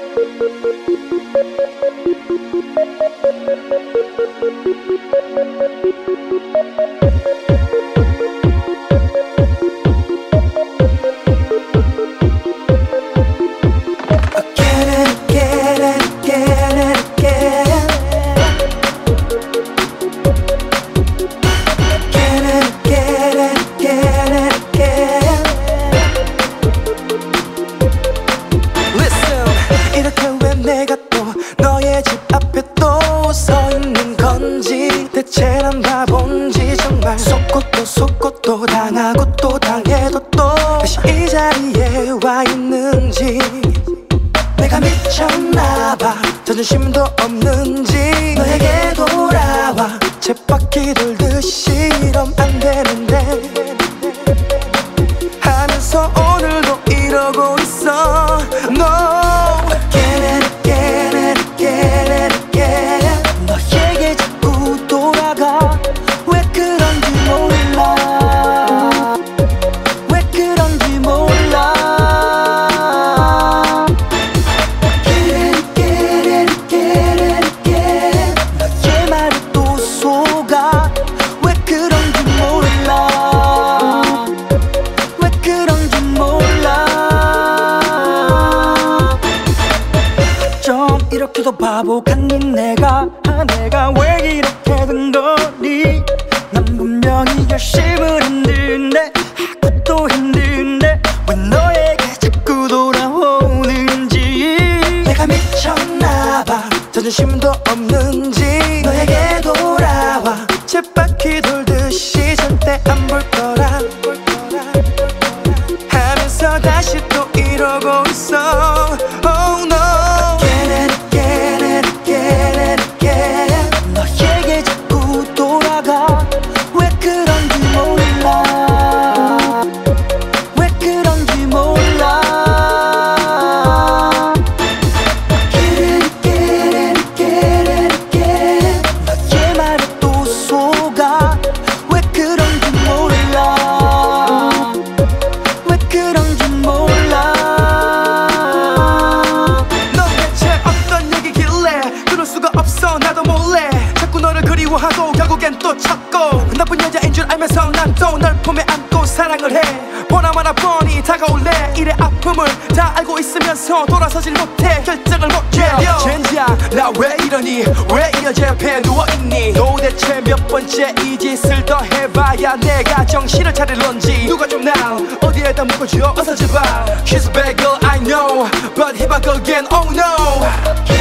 Thank you. 너의 집 앞에 또 서 있는 건지 대체 난 바본지 정말. 속고도 속고도 당하고 또 당해도 또 다시 이 자리에 와 있는지. 내가 미쳤나봐. 자존심도 없는지. 너에게 돌아와. 쳇바퀴 돌듯이 이런 이렇게도 바보 같니 내가 아 내가 왜 이렇게 된 거니 난 분명히 열심을 했는데 아것도 힘든데 왜 너에게 자꾸 돌아오는지? 내가 미쳤나봐. 자존심도 없는지 너에게 돌아와. 쳇바퀴도 앞에서 돌아서질 못해. 결정을 못 내려. 젠장 나 왜 이러니? 왜 이어제 앞에 누워있니? 도대체 몇 번째 이 짓을 더 해봐야 내가 정신을 차릴런지. 누가 좀 날 어디에다 묶어줘 어서 제발. She's a bad girl I know. But 해봐 again. Oh no.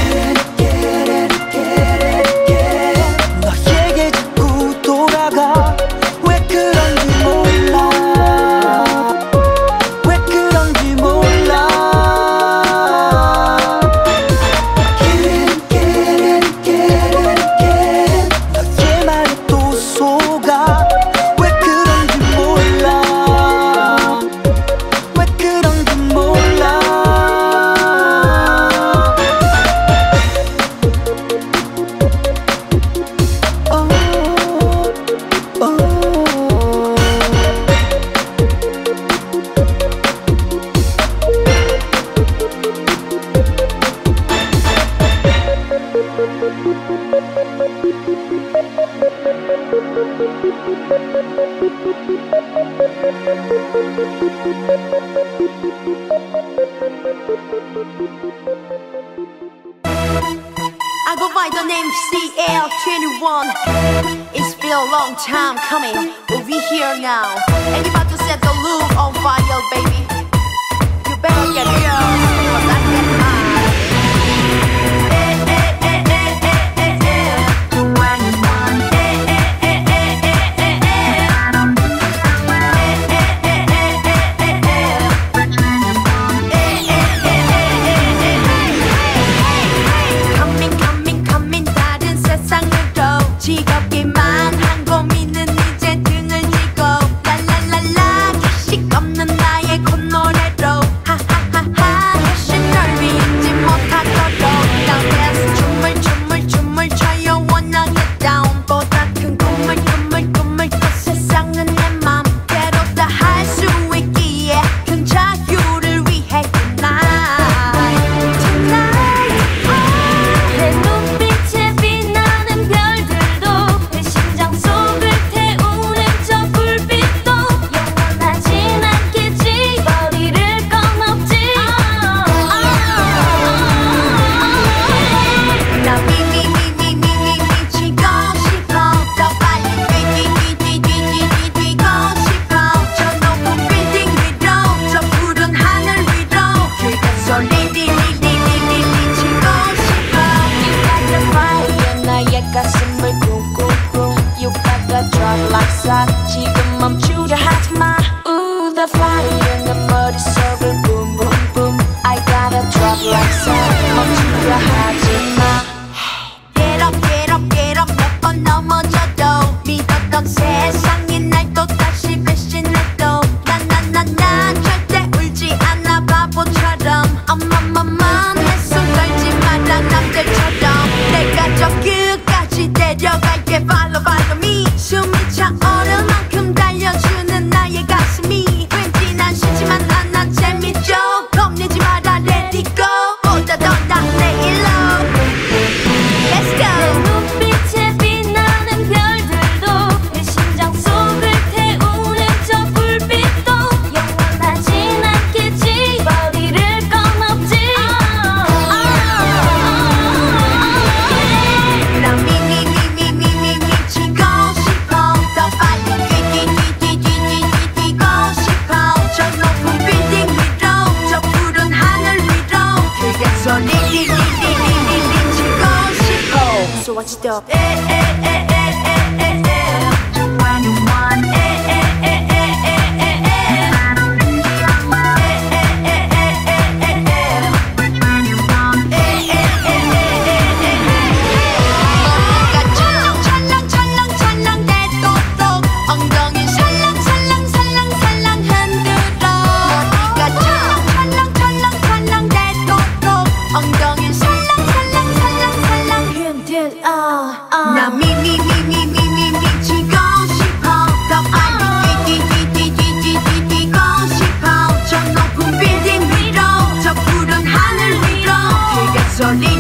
I go by the name CL21. It's been a long time coming, We'll be here now. And you about to set the loop on fire, baby. You better get here. shot. 待ちだ Johnny